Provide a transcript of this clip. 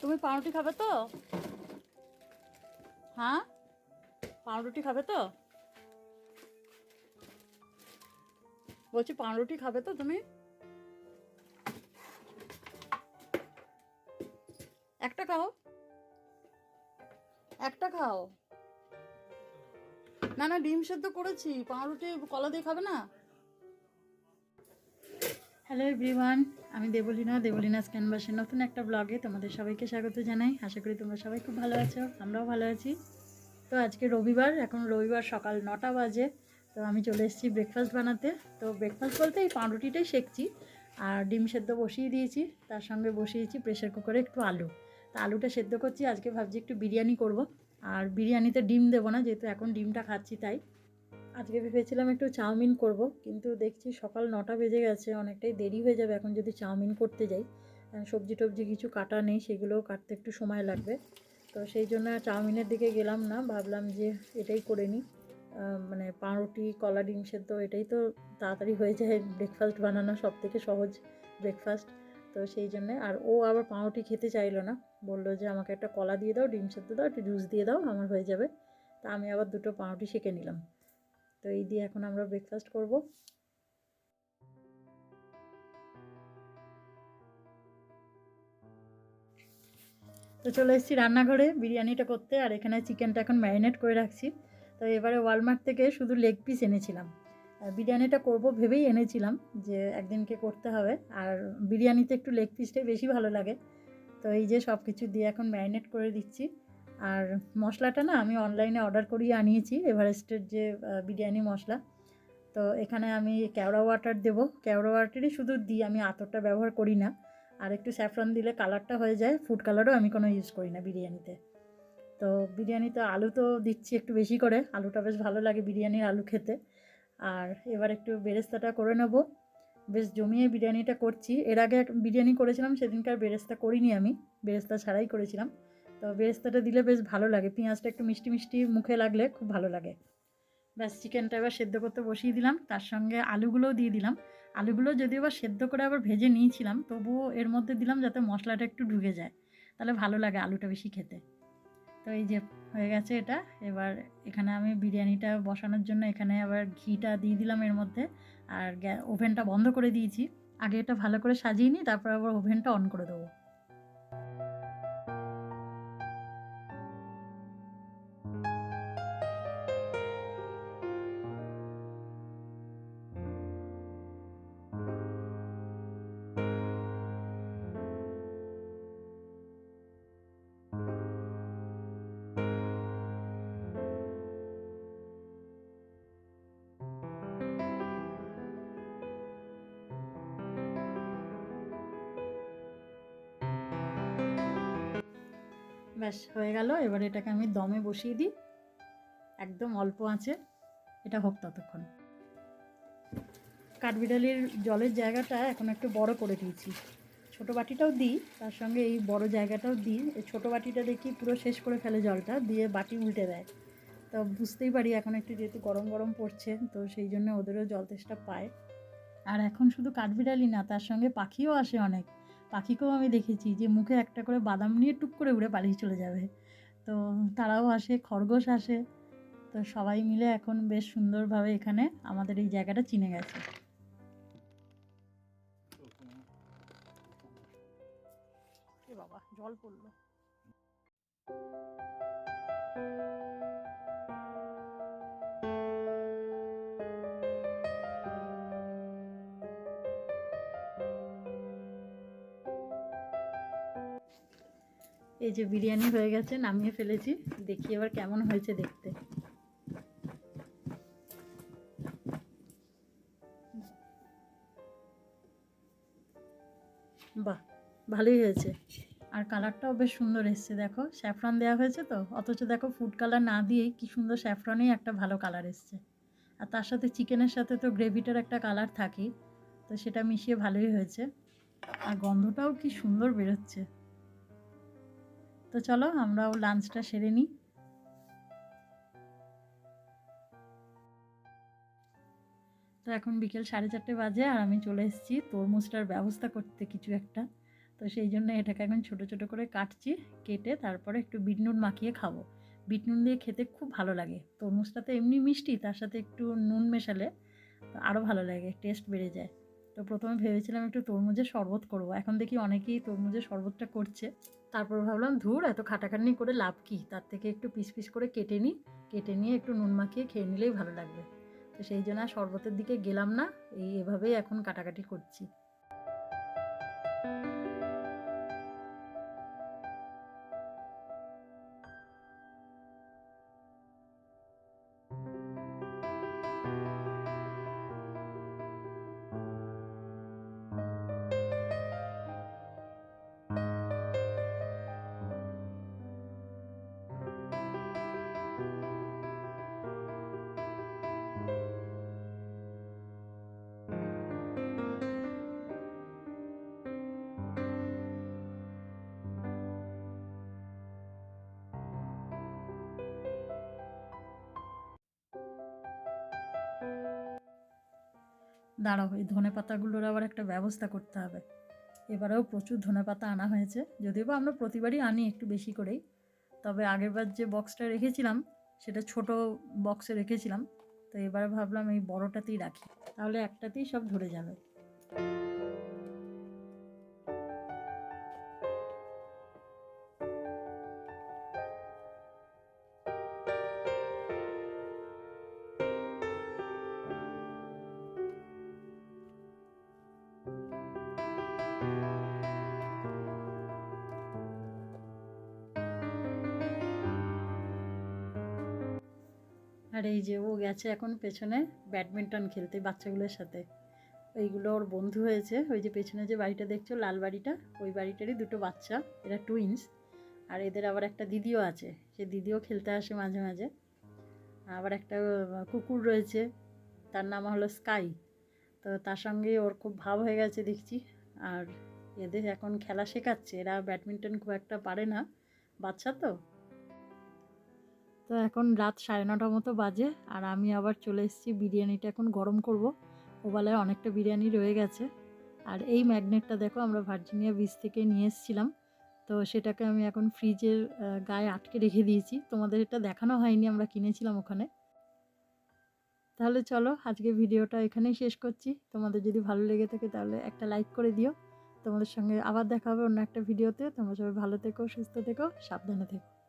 তুমি পাউরুটি খাবে তো? হ্যাঁ? পাউরুটি খাবে তো? বলছি পাউরুটি খাবে তো তুমি? একটা খাও। একটা খাও। না না, ডিম সেদ্ধ করেছি। পাউরুটি কলা দিয়ে খাবে না? হ্যালো এভরিওয়ান আমি দেবলীনা। দেবলীনা ক্যানভাসের নতুন একটা ব্লগে তোমাদের সবাইকে স্বাগত জানাই। আশা করি তোমরা সবাই খুব ভালো আছো, আমরাও ভালো আছি। তো আজকে রবিবার, এখন রবিবার সকাল নটা বাজে। তো আমি চলে এসেছি ব্রেকফাস্ট বানাতে। তো ব্রেকফাস্ট বলতে এই পাউরুটিটাই শেখছি, আর ডিম সেদ্ধ বসিয়ে দিয়েছি। তার সঙ্গে বসিয়েছি প্রেশার কুকারে একটু আলু। তা আলুটা সেদ্ধ করছি, আজকে ভাবছি একটু বিরিয়ানি করব। আর বিরিয়ানিতে ডিম দেবো না, যেহেতু এখন ডিমটা খাচ্ছি তাই। আজকে ভেবেছিলাম একটু চাউমিন করব, কিন্তু দেখছি সকাল নটা বেজে গেছে, অনেকটাই দেরি হয়ে যাবে এখন যদি চাউমিন করতে যাই। সবজি টবজি কিছু কাটা নেই, সেগুলোও কাটতে একটু সময় লাগবে। তো সেই জন্য চাউমিনের দিকে গেলাম না, ভাবলাম যে এটাই করে নিই। মানে পাউরুটি, কলা ডিম সেদ্ধ, এটাই তো তাড়াতাড়ি হয়ে যায় ব্রেকফাস্ট বানানো, সব থেকে সহজ ব্রেকফাস্ট তো সেই জন্যে আর ও আবার পাউরুটি খেতে চাইলো না, বলল যে আমাকে একটা কলা দিয়ে দাও, ডিম সেদ্ধ দাও, একটু জুস দিয়ে দাও, আমার হয়ে যাবে। তা আমি আবার দুটো পাউরুটি সেঁকে নিলাম। তো এই দিয়ে এখন আমরা ব্রেকফাস্ট করব। তো চলে এসেছি রান্নাঘরে বিরিয়ানিটা করতে, আর এখানে চিকেনটা এখন ম্যারিনেট করে রাখছি। তো এবারে ওয়ালমার্ট থেকে শুধু লেগ পিস এনেছিলাম। বিরিয়ানিটা করব ভেবেই এনেছিলাম যে একদিনকে করতে হবে। আর বিরিয়ানিতে একটু লেগ পিসটাই বেশি ভালো লাগে। তো এই যে সব কিছু দিয়ে এখন ম্যারিনেট করে দিচ্ছি। আর মশলাটা না আমি অনলাইনে অর্ডার করিয়ে আনিয়েছি এভারেস্টের যে বিরিয়ানি মশলা। তো এখানে আমি কেওড়া ওয়াটার দেবো। কেওড়া ওয়াটারই শুধু দিই, আমি আতরটা ব্যবহার করি না। আর একটু স্যাফরন দিলে কালারটা হয়ে যায় ফুড কালারও আমি কোনো ইউজ করি না বিরিয়ানিতে। তো বিরিয়ানিতে আলু তো দিচ্ছি একটু বেশি করে, আলুটা বেশ ভালো লাগে বিরিয়ানির আলু খেতে। আর এবার একটু বেরেস্তাটা করে নেব। বেশ জমিয়ে বিরিয়ানিটা করছি। এর আগে বিরিয়ানি করেছিলাম সেদিনকার বেরেস্তা করিনি আমি। বেরেস্তা ছাড়াই করেছিলাম। তো বেরেস্তাটা দিলে বেশ ভালো লাগে। পেঁয়াজটা একটু মিষ্টি মিষ্টি মুখে লাগলে খুব ভালো লাগে। ব্যাস, চিকেনটা এবার সেদ্ধ করতে বসিয়ে দিলাম। তার সঙ্গে আলুগুলোও দিয়ে দিলাম। আলুগুলো যদিও বা সেদ্ধ করে আবার ভেজে নিয়েছিলাম, তবুও এর মধ্যে দিলাম যাতে মশলাটা একটু ঢুকে যায়। তাহলে ভালো লাগে আলুটা বেশি খেতে। তো এই যে হয়ে গেছে এটা। এবার এখানে আমি বিরিয়ানিটা বসানোর জন্য এখানে আবার ঘিটা দিয়ে দিলাম এর মধ্যে। আর ওভেনটা বন্ধ করে দিয়েছি। আগে এটা ভালো করে সাজিয়ে নিই তারপর আবার ওভেনটা অন করে দেবো। ব্যাস, হয়ে গেল। এবার এটাকে আমি দমে বসিয়ে দিই। একদম অল্প আছে। এটা হোক ততক্ষণ। কাঠবিড়ালির জলের জায়গাটা এখন একটু বড় করে দিয়েছি। ছোটো বাটিটাও দিই, তার সঙ্গে এই বড় জায়গাটাও দিই। এই ছোটো বাটিটা দেখি পুরো শেষ করে ফেলে জলটা, দিয়ে বাটি উল্টে দেয়। তো বুঝতেই পারি এখন একটু যেহেতু গরম গরম পড়ছে, তো সেই জন্য ওদেরও জল তেষ্টা পায়। আর এখন শুধু কাঠবিড়ালি না, তার সঙ্গে পাখিও আসে অনেক। পাখিকেও আমি দেখেছি যে মুখে একটা করে বাদাম নিয়ে টুক করে উড়ে পালিয়ে চলে যাবে। তো তারাও আসে, খরগোশ আসে। তো সবাই মিলে এখন বেশ সুন্দরভাবে এখানে আমাদের এই জায়গাটা চিনে গেছে। বাবা, জল পড়ল। এই যে বিরিয়ানি হয়ে গেছে, নামিয়ে ফেলেছি। দেখি এবার কেমন হয়েছে দেখতে। বাহ, ভালোই হয়েছে। আর কালারটাও বেশ সুন্দর এসছে, দেখো। স্যাফরন দেওয়া হয়েছে তো? অথচ দেখো ফুড কালার না দিয়েই কি সুন্দর স্যাফরনেই একটা ভালো কালার এসছে। আর তার সাথে চিকেনের সাথে তো গ্রেভিটার একটা কালার থাকেই, তো সেটা মিশিয়ে ভালোই হয়েছে। আর গন্ধটাও কি সুন্দর বেরোচ্ছে। তো চলো আমরাও লাঞ্চটা সেরে নিই। তো এখন বিকেল সাড়ে চারটে বাজে আর আমি চলে এসেছি তরমুজটার ব্যবস্থা করতে কিছু একটা। তো সেই জন্য এটাকে এখন ছোট ছোট করে কাটছি, কেটে তারপরে একটু বিটনুন মাখিয়ে খাব। বিট নুন দিয়ে খেতে খুব ভালো লাগে। তরমুজটা তো এমনি মিষ্টি, তার সাথে একটু নুন মেশালে আরও ভালো লাগে টেস্ট বেড়ে যায়। তো প্রথমে ভেবেছিলাম একটু তরমুজের শরবত করব, এখন দেখি অনেকেই তরমুজের শরবতটা করছে। তারপর ভাবলাম, ধুর, এত খাটাখাটনি করে লাভ কি? তার থেকে একটু পিস পিস করে কেটে নিই কেটে নিয়ে একটু নুন মাখিয়ে খেয়ে নিলেই ভালো লাগবে। তো সেই জন্য আর শরবতের দিকে গেলাম না। এই এভাবেই এখন কাটাকাটি করছি। দাঁড়াও, এই ধনে পাতাগুলোর আবার একটা ব্যবস্থা করতে হবে। এবারেও প্রচুর ধনে পাতা আনা হয়েছে, যদিও বা আমরা প্রতিবারই আনি একটু বেশি করেই। তবে আগেরবার যে বক্সটা রেখেছিলাম, সেটা ছোট বক্সে রেখেছিলাম, তো এবার ভাবলাম এই বড়টাতেই রাখি, তাহলে একটাতেই সব ধরে যাবে। আর এই যে ও গেছে এখন পেছনে ব্যাডমিন্টন খেলতে বাচ্চাগুলোর সাথে। এইগুলো ওর বন্ধু হয়েছে। ওই যে পেছনে যে বাড়িটা দেখছ, লাল বাড়িটা, ওই বাড়িটারই দুটো বাচ্চা। এরা টুইন্স আর এদের আবার একটা দিদিও আছে। সে দিদিও খেলতে আসে মাঝে মাঝে। আবার একটা কুকুর রয়েছে। তার নাম হলো স্কাই। তো তার সঙ্গে ওর খুব ভাব হয়ে গেছে দেখছি। আর এদের এখন খেলা শেখাচ্ছে। এরা ব্যাডমিন্টন খুব একটা পারে না। বাচ্চা তো। তো এখন রাত সাড়ে নটার মতো বাজে আর আমি আবার চলে এসেছি বিরিয়ানিটা এখন গরম করব। ওবেলায় অনেকটা বিরিয়ানি রয়ে গেছে। আর এই ম্যাগনেটটা দেখো আমরা ভার্জিনিয়া বিচ থেকে নিয়ে এসেছিলাম। তো সেটাকে আমি এখন ফ্রিজের গায়ে আটকে রেখে দিয়েছি। তোমাদের এটা দেখানো হয়নি, আমরা কিনেছিলাম ওখানে। তাহলে চলো, আজকে ভিডিওটা এখানেই শেষ করছি। তোমাদের যদি ভালো লেগে থাকে তাহলে একটা লাইক করে দিও। তোমাদের সঙ্গে আবার দেখা হবে অন্য একটা ভিডিওতে। তোমরা সবাই ভালো থেকো, সুস্থ থেকো, সাবধানে থেকো।